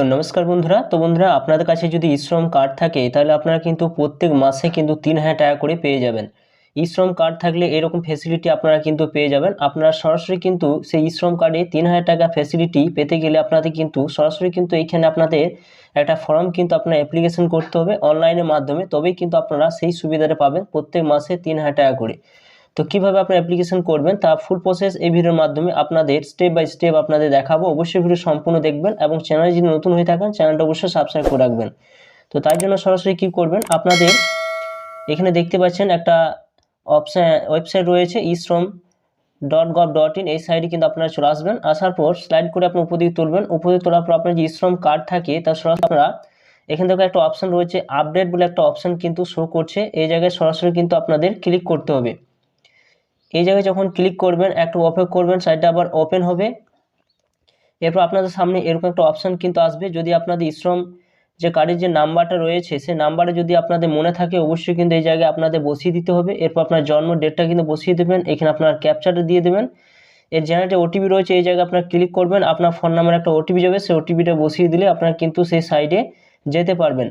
তো নমস্কার বন্ধুরা। তো বন্ধুরা, আপনাদের কাছে যদি ইশ্রম কার্ড থাকে, তাহলে আপনারা কিন্তু প্রত্যেক মাসে কিন্তু তিন হাজার টাকা করে পেয়ে যাবেন। ইশ্রম কার্ড থাকলে এরকম ফেসিলিটি আপনারা কিন্তু পেয়ে যাবেন। আপনারা সরাসরি কিন্তু সেই ইশ্রম কার্ডে তিন হাজার টাকা ফেসিলিটি পেতে গেলে আপনাদের কিন্তু সরাসরি কিন্তু এইখানে আপনাদের একটা ফর্ম কিন্তু আপনার অ্যাপ্লিকেশন করতে হবে অনলাইনের মাধ্যমে। তবেই কিন্তু আপনারা সেই সুবিধাটা পাবেন প্রত্যেক মাসে তিন হাজার টাকা করে। তো কীভাবে আপনার অ্যাপ্লিকেশন করবেন তা ফুল প্রসেস এই ভিডিওর মাধ্যমে আপনাদের স্টেপ বাই স্টেপ আপনাদের দেখাবো। অবশ্যই ভিডিও সম্পূর্ণ দেখবেন এবং চ্যানেলে যদি নতুন হয়ে থাকেন চ্যানেলটা অবশ্যই সাবস্ক্রাইব করে রাখবেন। তো তার জন্য সরাসরি কি করবেন, আপনাদের এখানে দেখতে পাচ্ছেন একটা অপশান ওয়েবসাইট রয়েছে eShram dot gov dot in এই সাইডে কিন্তু আপনারা চলে আসবেন। আসার পর স্লাইড করে আপনি উপর দিকে তুলবেন। উপর দিকে তোলার পর আপনার যে ইশ্রম কার্ড থাকে তার সরাসরি আপনারা এখান থেকে একটা অপশান রয়েছে আপডেট বলে একটা অপশান কিন্তু শো করছে। এই জায়গায় সরাসরি কিন্তু আপনাদের ক্লিক করতে হবে। এই জায়গায় যখন ক্লিক করবেন, একটু ওপেন করবেন সাইডটা আবার ওপেন হবে। এরপর আপনাদের সামনে এরকম একটা অপশান কিন্তু আসবে। যদি আপনাদের ইশ্রম যে কার্ডের যে নাম্বারটা রয়েছে, সেই নাম্বারে যদি আপনাদের মনে থাকে, অবশ্যই কিন্তু এই জায়গায় আপনাদের বসিয়ে দিতে হবে। এরপর আপনার জন্ম ডেটটা কিন্তু বসিয়ে দেবেন। এখানে আপনার ক্যাপচারটা দিয়ে দেবেন। এর জেনারেটে ওটিপি রয়েছে, এই জায়গায় আপনার ক্লিক করবেন। আপনার ফোন নাম্বার একটা ওটিপি যাবে, সেই ওটিপিটা বসিয়ে দিলে আপনার কিন্তু সেই সাইডে যেতে পারবেন।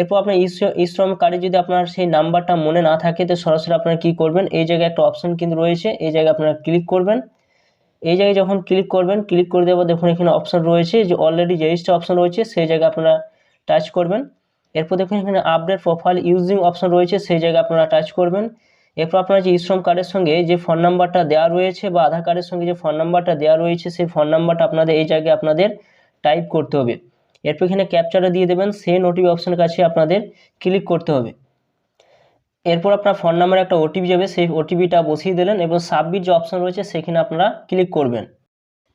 এরপর আপনার ইশ্রম কার্ডে যদি আপনার সেই নাম্বারটা মনে না থাকে, তো সরাসরি আপনারা কী করবেন? এই জায়গায় একটা অপশান কিন্তু রয়েছে, এই জায়গায় আপনারা ক্লিক করবেন। এই জায়গায় যখন ক্লিক করবেন ক্লিক করে দেওয়ার দেখুন এখানে অপশান রয়েছে, যে অলরেডি রেজিস্টার অপশান রয়েছে, সেই জায়গায় আপনারা টাচ করবেন। এরপর দেখুন এখানে আপডেট প্রোফাইল ইউজিং অপশান রয়েছে, সেই জায়গায় আপনারা টাচ করবেন। এরপর আপনার যে ইশ্রম কার্ডের সঙ্গে যে ফোন নাম্বারটা দেওয়া রয়েছে বা আধার কার্ডের সঙ্গে যে ফোন নাম্বারটা দেওয়া রয়েছে, সেই ফোন নাম্বারটা আপনাদের, এই জায়গায় আপনাদের টাইপ করতে হবে। এরপর এখানে ক্যাপচারটা দিয়ে দেবেন, সেই ওটিপি অপশানের কাছে আপনাদের ক্লিক করতে হবে। এরপর আপনার ফোন নাম্বারে একটা ওটিপি যাবে, সেই ওটিপিটা বসিয়ে দিলেন এবং সাবমিট যে অপশান রয়েছে সেখানে আপনারা ক্লিক করবেন।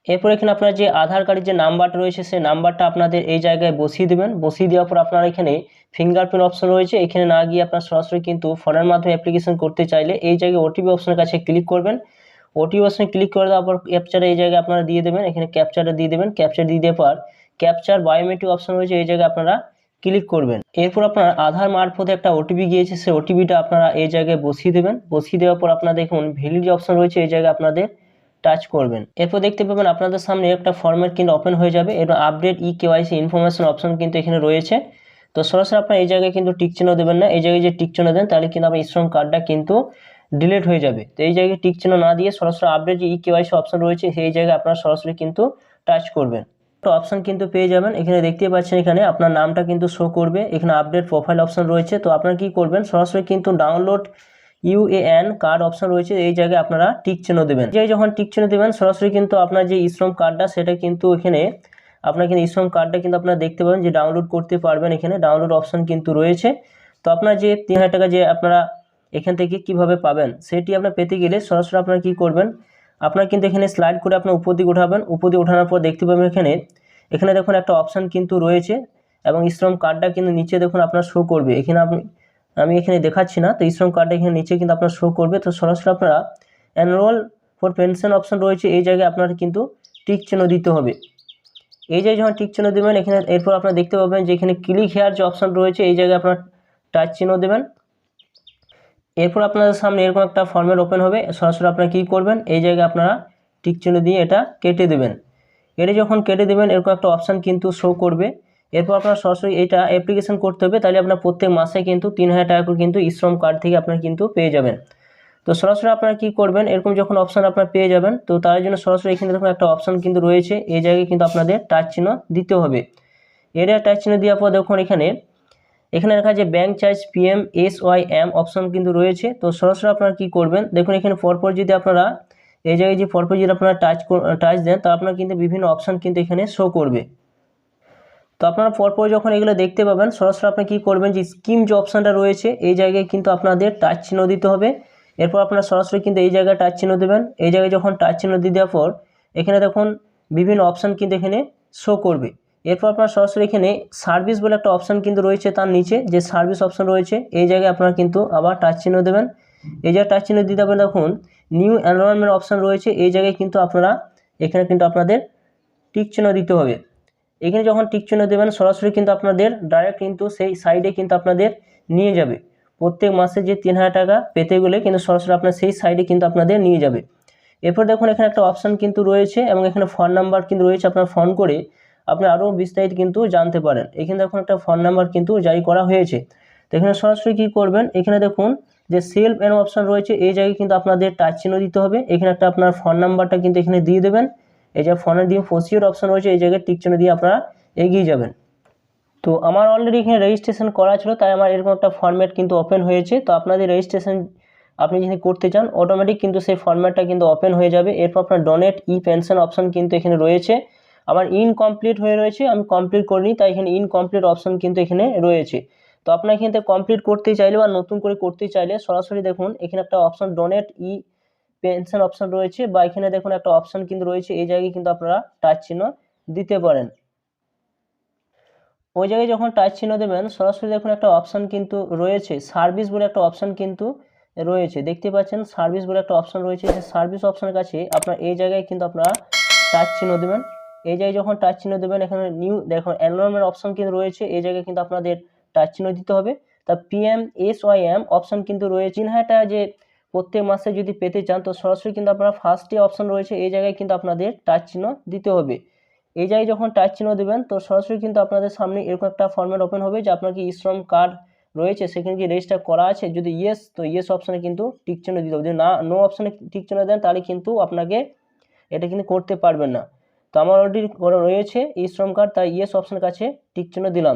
এরপর এখানে আপনার যে আধার কার্ডের যে নাম্বারটা রয়েছে, সেই নাম্বারটা আপনাদের এই জায়গায় বসিয়ে দেবেন। বসিয়ে দেওয়ার পর আপনার এখানে ফিঙ্গারপ্রিন্ট অপশন রয়েছে, এখানে না গিয়ে আপনার সরাসরি কিন্তু ফোনের মাধ্যমে অ্যাপ্লিকেশন করতে চাইলে এই জায়গায় ওটিপি অপশনের কাছে ক্লিক করবেন। ওটিপি অপশনে ক্লিক করে দেওয়ার পর ক্যাপচারে এই জায়গায় আপনারা দিয়ে দেবেন, এখানে ক্যাপচারটা দিয়ে দেবেন। ক্যাপচার দিয়ে দেওয়ার পর ক্যাপচার বায়োমেট্রিক অপশন রয়েছে, এই জায়গায় আপনারা ক্লিক করবেন। এরপর আপনার আধার মারফতে একটা ওটিপি গিয়েছে, সেই ওটিপিটা আপনারা এই জায়গায় বসিয়ে দেবেন। বসিয়ে দেওয়ার পর আপনার দেখুন ভ্যালিড অপশন রয়েছে, এই জায়গায় আপনাদের টাচ করবেন। এরপর দেখতে পাবেন আপনাদের সামনে একটা ফর্মেট কিন্তু ওপেন হয়ে যাবে। এবং update e KYC information option কিন্তু এখানে রয়েছে। তো সরাসরি আপনার এই জায়গায় কিন্তু টিক চিহ্ন দেবেন না। এই জায়গায় যে টিক চিহ্ন দেন, তাহলে কিন্তু আপনার শ্রম কার্ডটা কিন্তু ডিলিট হয়ে যাবে। তো এই জায়গায় টিক চিহ্ন না দিয়ে সরাসরি আপডেট যে ই কেওয়াইসি অপশন রয়েছে, সেই জায়গায় আপনারা সরাসরি কিন্তু টাচ করবেন। অপশন কিন্তু পেয়ে যাবেন। এখানে দেখতে পাচ্ছেন এখানে আপনার নামটা কিন্তু শো করবে। এখানে আপডেট প্রোফাইল অপশন রয়েছে। তো আপনারা কি করবেন? সরাসরি কিন্তু ডাউনলোড ইউএএন কার্ড অপশন রয়েছে। এই জায়গায় আপনারা টিক চিহ্ন দেবেন। যে যখন টিক চিহ্ন দেবেন, সরাসরি কিন্তু আপনার যে ইশ্রম কার্ডটা সেটা কিন্তু এখানে আপনার কিন্তু ইশ্রম কার্ডটা কিন্তু আপনারা দেখতে পাবেন যে ডাউনলোড করতে পারবেন এখানে। ডাউনলোড অপশন কিন্তু রয়েছে। তো আপনার যে তিন হাজার টাকা যে আপনারা এখান থেকে কীভাবে পাবেন, সেটি আপনার পেতে গেলে সরাসরি আপনারা কি করবেন? আপনার কিন্তু এখানে স্লাইড করে আপনার উপর দিকে উঠাবেন। উপর দিকে ওঠানোর পর দেখতে পাবেন এখানে এখানে দেখুন একটা অপশান কিন্তু রয়েছে এবং ইশ্রম কার্ডটা কিন্তু নিচে দেখুন আপনার শো করবে। এখানে আপনি, আমি এখানে দেখাচ্ছি না, তো ইশ্রম কার্ডটা এখানে নিচে কিন্তু আপনার শো করবে। তো সরাসরি আপনারা অ্যানুয়াল ফর পেনশন অপশন রয়েছে, এই জায়গায় আপনার কিন্তু টিক চিহ্ন দিতে হবে। এই জায়গায় যখন টিক চিহ্ন দেবেন, এখানে এরপর আপনারা দেখতে পাবেন যে এখানে ক্লিক হেয়ার যে অপশান রয়েছে, এই জায়গায় আপনার টাচ চিহ্ন দেবেন। এরপর আপনাদের সামনে এরকম একটা ফর্মেট ওপেন হবে। সরাসরি আপনারা কী করবেন? এই জায়গায় আপনারা টিক চিহ্ন দিয়ে এটা কেটে দেবেন। এটা যখন কেটে দেবেন, এরকম একটা অপশান কিন্তু শো করবে। এরপর আপনার সরাসরি এটা অ্যাপ্লিকেশন করতে হবে, তাহলে আপনার প্রত্যেক মাসে কিন্তু তিন হাজার টাকা করে কিন্তু ইশ্রম কার্ড থেকে আপনার কিন্তু পেয়ে যাবেন। তো সরাসরি আপনারা কী করবেন? এরকম যখন অপশান আপনার পেয়ে যাবেন, তো তার জন্য সরাসরি এখানে দেখুন একটা অপশান কিন্তু রয়েছে। এই জায়গায় কিন্তু আপনাদের টাচ চিহ্ন দিতে হবে। এটা টাচ চিহ্ন দেওয়ার পর দেখুন এখানে এখানে দেখা যে bank charge PM S Y M option কিন্তু রয়েছে। তো সরাসরি আপনারা কী করবেন? দেখুন এখানে পরপর যদি আপনারা এই জায়গায় যে পরপর যদি আপনারা টাচ টাচ দেন তো আপনার কিন্তু বিভিন্ন অপশান কিন্তু এখানে শো করবে। তো আপনারা পরপর যখন এগুলো দেখতে পাবেন, সরাসরি আপনি কী করবেন যে স্কিম যে অপশানটা রয়েছে, এই জায়গায় কিন্তু আপনাদের টাচ চিহ্ন দিতে হবে। এরপর আপনারা সরাসরি কিন্তু এই জায়গায় টাচ চিহ্ন দেবেন। এই জায়গায় যখন টাচ চিহ্ন দিয়ে দেওয়ার পর, এখানে দেখুন বিভিন্ন অপশান কিন্তু এখানে শো করবে। এরপর আপনার সরাসরি এখানে সার্ভিস বলে একটা অপশান কিন্তু রয়েছে তার নিচে, যে সার্ভিস অপশান রয়েছে, এই জায়গায় আপনারা কিন্তু আবার টাচ চিহ্ন দেবেন। এই জায়গায় টাচ চিহ্ন দিতে হবে দেখুন নিউ এনরোলমেন্ট অপশান রয়েছে, এই জায়গায় কিন্তু আপনারা, এখানে কিন্তু আপনাদের টিক চিহ্ন দিতে হবে। এখানে যখন টিক চিহ্ন দেবেন, সরাসরি কিন্তু আপনাদের ডাইরেক্ট কিন্তু সেই সাইডে কিন্তু আপনাদের নিয়ে যাবে। প্রত্যেক মাসে যে তিন হাজার টাকা পেতে গেলে কিন্তু সরাসরি আপনার সেই সাইডে কিন্তু আপনাদের নিয়ে যাবে। এরপর দেখুন, এখানে একটা অপশান কিন্তু রয়েছে এবং এখানে ফোন নাম্বার কিন্তু রয়েছে, আপনার ফোন করে আপনি আরও বিস্তারিত কিন্তু জানতে পারেন। এখানে দেখুন একটা ফোন নাম্বার কিন্তু জারি করা হয়েছে। তো এখানে সরাসরি কী করবেন? এখানে দেখুন যে সেলফ এন অপশন রয়েছে। এই জায়গায় কিন্তু আপনাদের টাচ চিহ্ন দিতে হবে। এখানে একটা আপনার ফোন নাম্বারটা কিন্তু এখানে দিয়ে দেবেন। এই যে ফোনের দিয়ে ফসিওর অপশন রয়েছে, এই জায়গায় টিক চিহ্ন দিয়ে আপনারা এগিয়ে যাবেন। তো আমার অলরেডি এখানে রেজিস্ট্রেশন করা ছিল, তাই আমার এরকম একটা ফর্ম্যাট কিন্তু ওপেন হয়েছে। তো আপনাদের রেজিস্ট্রেশন আপনি যদি করতে চান অটোমেটিক কিন্তু সেই ফর্ম্যাটটা কিন্তু ওপেন হয়ে যাবে। এরপর আপনার ডোনেট ই পেনশন অপশন কিন্তু এখানে রয়েছে। আমার ইনকমপ্লিট হয়ে রয়েছে, আমি কমপ্লিট করিনি তাই এখানে ইনকমপ্লিট অপশন কিন্তু এখানে রয়েছে। তো আপনার এখানে কমপ্লিট করতে চাইলে বা নতুন করে করতে চাইলে সরাসরি দেখুন, এখানে একটা option donate e pension option রয়েছে বা এখানে দেখুন একটা অপশন কিন্তু রয়েছে, এই জায়গায় কিন্তু আপনারা টাচ চিহ্ন দিতে পারেন। ওই জায়গায় যখন টাচ চিহ্ন দেবেন, সরাসরি দেখুন একটা অপশন কিন্তু রয়েছে সার্ভিস বলে একটা অপশন কিন্তু রয়েছে। দেখতে পাচ্ছেন সার্ভিস বলে একটা অপশন রয়েছে সার্ভিস অপশনের কাছে আপনার এই জায়গায় কিন্তু আপনারা টাচ চিহ্ন দেবেন। এই জায়গায় যখন টাচ চিহ্ন দেবেন, এখানে নিউ দেখুন এনরোলমেন্ট অপশন কিন্তু রয়েছে, এই জায়গায় কিন্তু আপনাদের টাচ চিহ্ন দিতে হবে। তা PM S Y M option কিন্তু রয়েছে। চিহ্নটা যে প্রত্যেক মাসে যদি পেতে চান, তো সরাসরি কিন্তু আপনারা ফার্স্টে অপশন রয়েছে, এই জায়গায় কিন্তু আপনাদের টাচ চিহ্ন দিতে হবে। এই জায়গায় যখন টাচ চিহ্ন দেবেন, তো সরাসরি কিন্তু আপনাদের সামনে এরকম একটা ফর্ম্যাট ওপেন হবে, যে আপনার কি শ্রম কার্ড রয়েছে, সেখানে কি রেজিস্টার করা আছে? যদি ইয়েস তো ইয়েস অপশানে কিন্তু টিক চিহ্ন দিতে হবে। যদি না নো অপশানে টিক চিহ্ন দেন, তাহলে কিন্তু আপনাকে এটা কিন্তু করতে পারবেন না। তো আমার অলরেডি রয়েছে, এই শ্রম কার্ড তাই ইয়েস অপশানের কাছে টিক চিহ্ন দিলাম।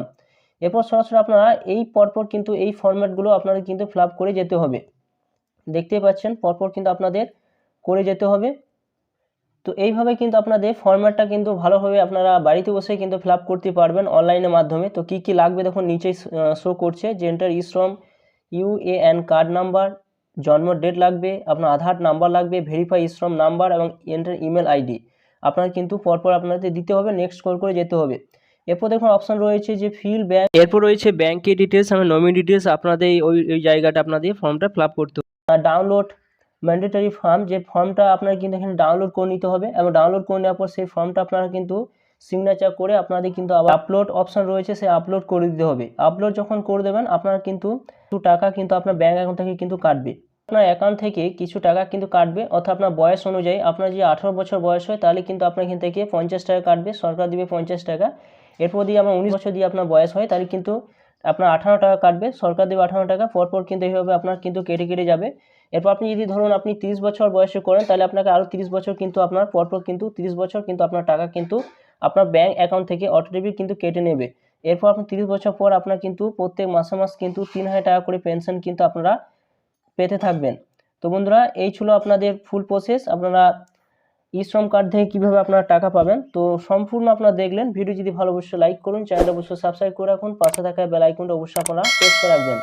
এরপর সরাসরি আপনারা এই পরপর কিন্তু এই ফর্ম্যাটগুলো আপনাদের কিন্তু ফিল করে যেতে হবে। দেখতেই পাচ্ছেন, পরপর কিন্তু আপনাদের করে যেতে হবে। তো এইভাবে কিন্তু আপনাদের ফর্ম্যাটটা কিন্তু ভালোভাবে আপনারা বাড়িতে বসে কিন্তু ফিল করতে পারবেন অনলাইনের মাধ্যমে। তো কি কি লাগবে দেখুন, নিচেই শো করছে। যে enter eShram UAN card number জন্ম ডেট লাগবে, আপনার আধার নাম্বার লাগবে ভেরিফাই ইশ্রম নাম্বার এবং এন্টার ইমেল আইডি আপনার কিন্তু পরপর আপনাদের দিতে হবে নেক্সট কল করে যেতে হবে। এরপর দেখুন অপশন রয়েছে যে ফিল ব্যাঙ্ক এরপর রয়েছে ব্যাঙ্কের ডিটেলস এবং নমিনি ডিটেলস আপনাদের ওই ওই জায়গাটা আপনাদের ফর্মটা ফিল করতে হবে। ডাউনলোড ম্যান্ডেটারি ফর্ম যে ফর্মটা আপনার কিন্তু এখানে ডাউনলোড করে নিতে হবে এবং ডাউনলোড করে নেওয়ার পর সেই ফর্মটা আপনারা কিন্তু সিগনেচার করে আপনাদের কিন্তু আবার আপলোড অপশন রয়েছে সে আপলোড করে দিতে হবে। আপলোড যখন করে দেবেন, আপনার কিন্তু টাকা কিন্তু আপনার ব্যাঙ্ক অ্যাকাউন্ট থেকে কিন্তু কাটবে। আপনার অ্যাকাউন্ট থেকে কিছু টাকা কিন্তু কাটবে, অর্থাৎ আপনার বয়স অনুযায়ী আপনার যে আঠারো বছর বয়স হয়, তাহলে কিন্তু আপনার এখান থেকে পঞ্চাশ টাকা কাটবে, সরকার দিবে পঞ্চাশ টাকা। এরপর দিয়ে আমার উনিশ বছর দিয়ে আপনার বয়স হয়, তাহলে কিন্তু আপনার আঠারো টাকা কাটবে, সরকার দেবে আঠারো টাকা, পরপর কিন্তু এইভাবে আপনার কিন্তু কেটে কেটে যাবে। এরপর আপনি যদি ধরুন আপনি তিরিশ বছর বয়সে করেন, তাহলে আপনাকে আরও তিরিশ বছর কিন্তু আপনার, পরপর কিন্তু তিরিশ বছর কিন্তু আপনার টাকা কিন্তু আপনার ব্যাঙ্ক অ্যাকাউন্ট থেকে অটোমেটিক কিন্তু কেটে নেবে। এরপর আপনি তিরিশ বছর পর আপনার কিন্তু প্রত্যেক মাসে মাস কিন্তু তিন হাজার টাকা করে পেনশন কিন্তু আপনারা পেতে থাকবেন। তো বন্ধুরা, এই ছিল আপনাদের ফুল প্রসেস আপনারা ই শ্রম কার্ড থেকে কীভাবে আপনারা টাকা পাবেন? তো সম্পূর্ণ আপনারা দেখলেন। ভিডিও যদি ভালো অবশ্যই লাইক করুন চ্যানেলটা অবশ্যই সাবস্ক্রাইব করে রাখুন। পাশে থাকা বেল আইকনটা অবশ্যই আপনারা প্রেস করে রাখবেন।